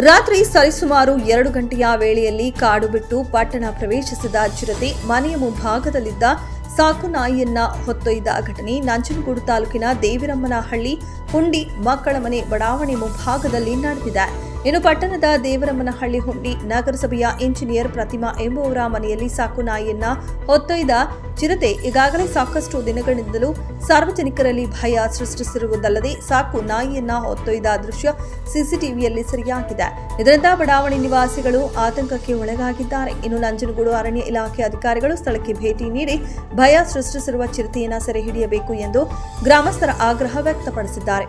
ರಾತ್ರಿ ಸರಿಸುಮಾರು ಎರಡು ಗಂಟೆಯ ವೇಳೆಯಲ್ಲಿ ಕಾಡು ಬಿಟ್ಟು ಪಟ್ಟಣ ಪ್ರವೇಶಿಸಿದ ಚಿರತೆ ಮನೆಯ ಮುಂಭಾಗದಲ್ಲಿದ್ದ ಸಾಕು ನಾಯಿಯನ್ನ ಹೊತ್ತೊಯ್ದ ಘಟನೆ ನಂಜನಗೂಡು ತಾಲೂಕಿನ ದೇವಿರಮ್ಮನಹಳ್ಳಿ ಹುಂಡಿ ಮಕ್ಕಳ ಮನೆ ಬಡಾವಣೆ ಮುಂಭಾಗದಲ್ಲಿ ನಡೆದಿದೆ. ಇನ್ನು ಪಟ್ಟಣದ ದೇವರಮ್ಮನಹಳ್ಳಿ ಹುಂಡಿ ನಗರಸಭೆಯ ಇಂಜಿನಿಯರ್ ಪ್ರತಿಮಾ ಎಂಬುವರ ಮನೆಯಲ್ಲಿ ಸಾಕು ನಾಯಿಯನ್ನ ಹೊತ್ತೊಯ್ದ ಚಿರತೆ ಈಗಾಗಲೇ ಸಾಕಷ್ಟು ದಿನಗಳಿಂದಲೂ ಸಾರ್ವಜನಿಕರಲ್ಲಿ ಭಯ ಸೃಷ್ಟಿಸಿರುವುದಲ್ಲದೆ ಸಾಕು ನಾಯಿಯನ್ನ ಹೊತ್ತೊಯ್ದ ದೃಶ್ಯ ಸಿಸಿಟಿವಿಯಲ್ಲಿ ಸರಿಯಾಗಿದೆ. ಇದರಿಂದ ಬಡಾವಣೆ ನಿವಾಸಿಗಳು ಆತಂಕಕ್ಕೆ ಒಳಗಾಗಿದ್ದಾರೆ. ಇನ್ನು ನಂಜನಗೂಡು ಅರಣ್ಯ ಇಲಾಖೆ ಅಧಿಕಾರಿಗಳು ಸ್ಥಳಕ್ಕೆ ಭೇಟಿ ನೀಡಿ ಭಯ ಸೃಷ್ಟಿಸಿರುವ ಚಿರತೆಯನ್ನ ಸೆರೆ ಹಿಡಿಯಬೇಕು ಎಂದು ಗ್ರಾಮಸ್ಥರ ಆಗ್ರಹ ವ್ಯಕ್ತಪಡಿಸಿದ್ದಾರೆ.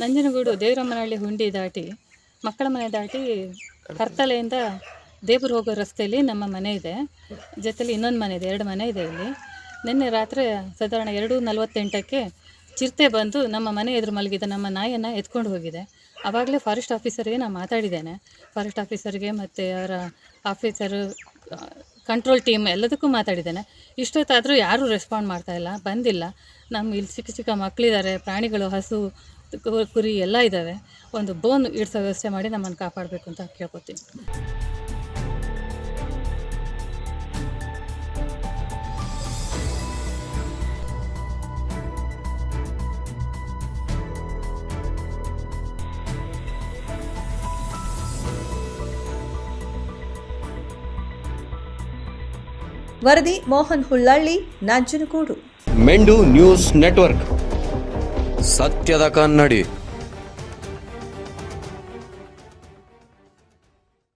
ನಂಜನಗೂಡು ದೇವರಮ್ಮನಹಳ್ಳಿ ಹುಂಡಿ ದಾಟಿ, ಮಕ್ಕಳ ಮನೆ ದಾಟಿ ಕರ್ತಲೆಯಿಂದ ದೇವರು ಹೋಗೋ ರಸ್ತೆಯಲ್ಲಿ ನಮ್ಮ ಮನೆ ಇದೆ. ಜೊತೆಲಿ ಇನ್ನೊಂದು ಮನೆ ಇದೆ, ಎರಡು ಮನೆ ಇದೆ ಇಲ್ಲಿ. ನಿನ್ನೆ ರಾತ್ರಿ ಸಾಧಾರಣ ಎರಡು ನಲವತ್ತೆಂಟಕ್ಕೆ ಚಿರತೆ ಬಂದು ನಮ್ಮ ಮನೆ ಎದುರು ಮಲಗಿದ ನಮ್ಮ ನಾಯನ್ನು ಎತ್ಕೊಂಡು ಹೋಗಿದೆ. ಆವಾಗಲೇ ಫಾರೆಸ್ಟ್ ಆಫೀಸರ್ಗೆ ನಾನು ಮಾತಾಡಿದ್ದೇನೆ. ಫಾರೆಸ್ಟ್ ಆಫೀಸರ್ಗೆ ಮತ್ತು ಅವರ ಆಫೀಸರು ಕಂಟ್ರೋಲ್ ಟೀಮ್ ಎಲ್ಲದಕ್ಕೂ ಮಾತಾಡಿದ್ದೇನೆ. ಇಷ್ಟೊತ್ತಾದರೂ ಯಾರೂ ರೆಸ್ಪಾಂಡ್ ಮಾಡ್ತಾ ಇಲ್ಲ, ಬಂದಿಲ್ಲ. ನಮ್ಮ ಇಲ್ಲಿ ಚಿಕ್ಕ ಚಿಕ್ಕ ಮಕ್ಕಳಿದ್ದಾರೆ ಪ್ರಾಣಿಗಳು, ಹಸು, ಕುರಿ ಎಲ್ಲ ಇದ್ದಾವೆ ಒಂದು ಬೋನ್ ಇಡ್ಸೋ ವ್ಯವಸ್ಥೆ ಮಾಡಿ ನಮ್ಮನ್ನು ಕಾಪಾಡಬೇಕು ಅಂತ ಕೇಳ್ಕೊತೀನಿ. ವರದಿ ಮೋಹನ್ ಹುಲ್ಲಳ್ಳಿ ನಂಜನಗೂಡು. ಮೆಂಡು ನ್ಯೂಸ್ ನೆಟ್ವರ್ಕ್. ಸತ್ಯದ ಕನ್ನಡಿ.